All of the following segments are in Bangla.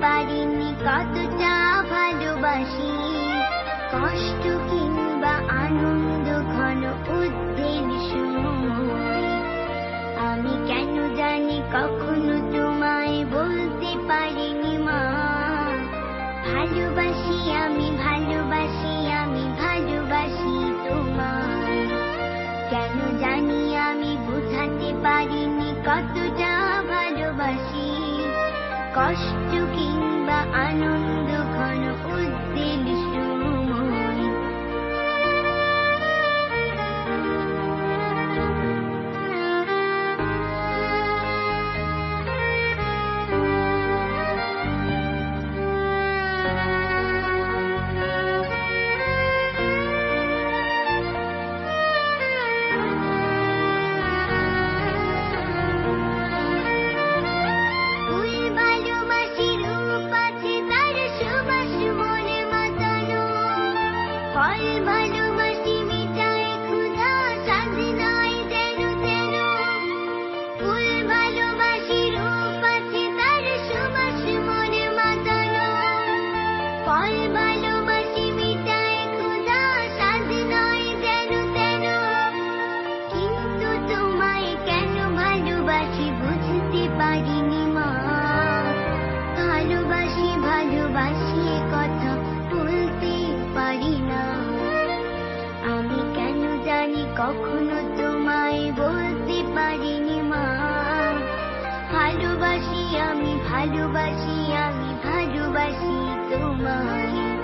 পারিনি কতটা ভালোবাসি। কষ্ট কিংবা আনন্দ, ঘন উদ্বেগ আমি কেন জানি কখনো তোমায় বলতে পারিনি মা। ভালোবাসি আমি ভালোবাসি আমি, ভালোবাসি তোমায়। কেন জানি আমি বুঝাতে পারিনি ভালোবাসি কষ্ট কিংবা আনন্দ ঘন উদ্দিন কখনো তোমায় বলতে পারিনি মা। ভালোবাসি আমি ভালোবাসি আমি, ভালোবাসি তোমায়।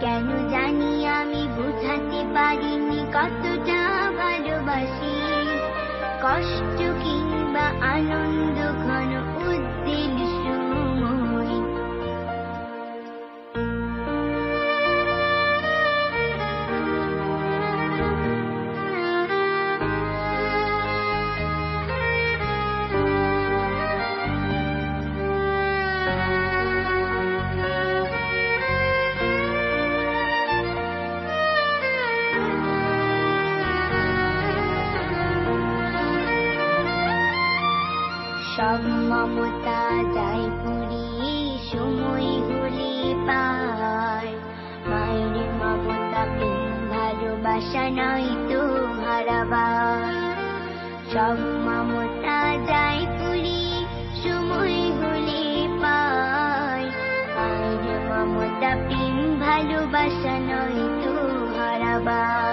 কেন জানি আমি বুঝাতে পারিনি কতটা ভালোবাসি। কষ্ট কিংবা আনন্দ, ঘন উদ্দিন সব মমতা যাই পুরি সময় হলে পার মায়ের মমতা প্রেম, ভালোবাসা নয় তো হারাবার সব মমতা যাই পুরি সময় হলে পায় মায়ের মমতা প্রেম, ভালোবাসা নয় তো হারাবার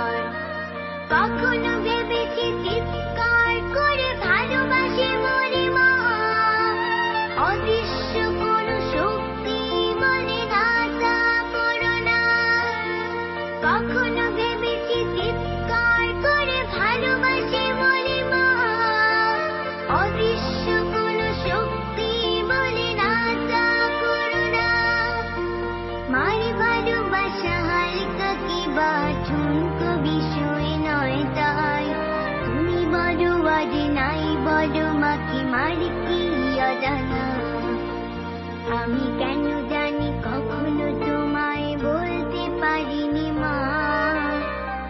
আমি কেন জানি কখনো তোমায় বলতে পারিনি মা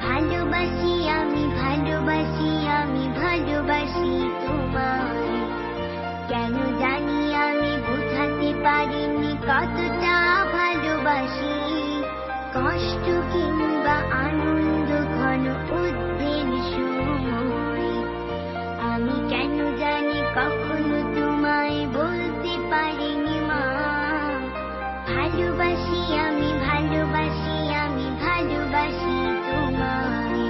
ভালোবাসি আমি ভালোবাসি আমি ভালোবাসি তোমায় কেন জানি আমি বুঝাতে পারিনি কতটা ভালোবাসি কষ্ট কিংবা আনন্দ ভালোবাসি, আমি ভালোবাসি আমি ভালোবাসি তোমায়।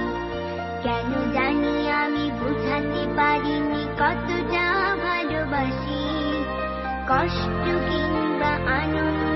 কেন জানি আমি বুঝাতে পারিনি কতটা ভালোবাসি। কষ্ট কিংবা আনন্দ